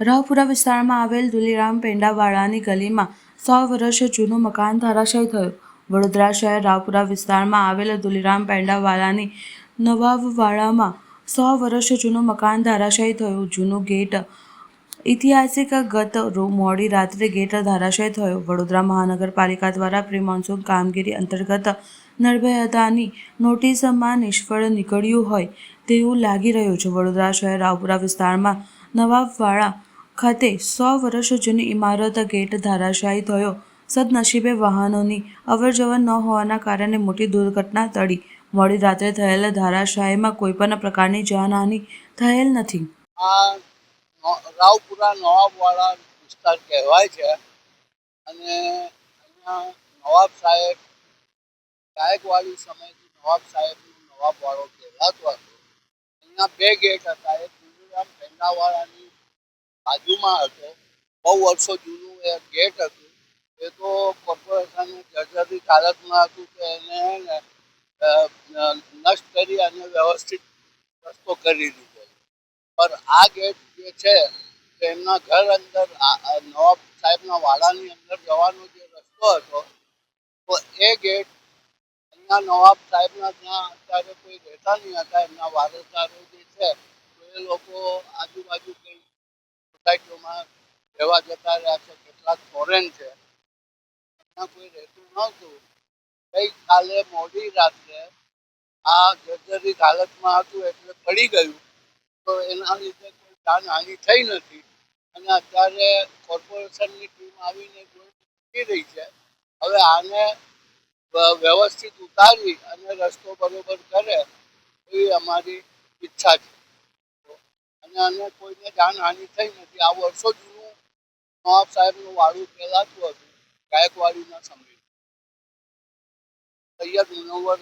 રાવપુરા વિસ્તારમાં આવેલ દુલીરામ પેંડાવાળાની ગલીમાં સો વર્ષ જૂનું મકાન ધરાશય થયું. વડોદરા શહેર રાવપુરા વિસ્તારમાં આવેલ દુલીરામ પેંડાવાળાની નવાબવાળામાં સો વર્ષ જૂનું મકાન ધરાશય થયું. જૂનું ગેટ ઐતિહાસિક ગત મોડી રાત્રે ગેટ ધરાશય થયો. વડોદરા મહાનગરપાલિકા દ્વારા પ્રિમોન્સૂન કામગીરી અંતર્ગત નિર્ભયતાની નોટિસમાં નિષ્ફળ નીકળ્યું હોય તેવું લાગી રહ્યું છે. વડોદરા શહેર રાવપુરા વિસ્તારમાં નવાબવાડા ખાતે સો વર્ષ જૂની ઇમારત ગેટ ધરાશાયી થયો. સદનસીબે વાહનોની અવરજવર ન હોવાના કારણે મોટી દુર્ઘટના ટળી. મોડી રાત્રે થયેલા ધારાશાહીમાં કોઈ પણ પ્રકારની જાનહાનિ થયેલ નથી. આ રાવપુરા નવાબવાળા વિસ્તાર કહેવાય છે. અને નવાબ સાહેબ, ગાયકવાડી સમયથી નવાબ સાહેબનું નવાબવાળો કહેવાતો હતો. અહીંયા બે ગેટ હતા, એક ગુરુરામ પેંડાવાળાની બાજુમાં હતો. બહુ વર્ષો જૂનું એ ગેટ હતું. એ તો કોર્પોરેશન જર્જરિત હાલતમાં હતું કે એને નષ્ટ કરી અને વ્યવસ્થિત રસ્તો કરી દીધો. પણ આ ગેટ જે છે એમના ઘર અંદર નવાબ સાહેબના વાડાની અંદર જવાનો જે રસ્તો હતો, તો એ ગેટ અહીંયા નવાબ સાહેબના ત્યાં અત્યારે કોઈ રહેતા નહીં હતા. એમના વારસદારો જે છે, તો એ લોકો આજુબાજુ સોસાયટીઓમાં રહેવા જતા રહ્યા છે, કેટલાક ફોરેન છે. કોઈ રહેતું નહોતું. ગઈકાલે મોડી રાત્રે આ જર્જરિત હાલતમાં હતું એટલે પડી ગયું. તો એના લીધે કોઈ જાનહાનિ થઈ નથી. અને અત્યારે કોર્પોરેશનની ટીમ આવીને જોઈ રહી છે. હવે આને વ્યવસ્થિત ઉતારી અને રસ્તો બરોબર કરે એવી અમારી ઈચ્છા છે. અને કોઈને જાનહાનિ થઈ નથી. આ વર્ષો જૂનું નવાબ સાહેબનું વાડું કહેલાતું હતું. ગાયકવાડીના સમયે. સૈયદ મુનવર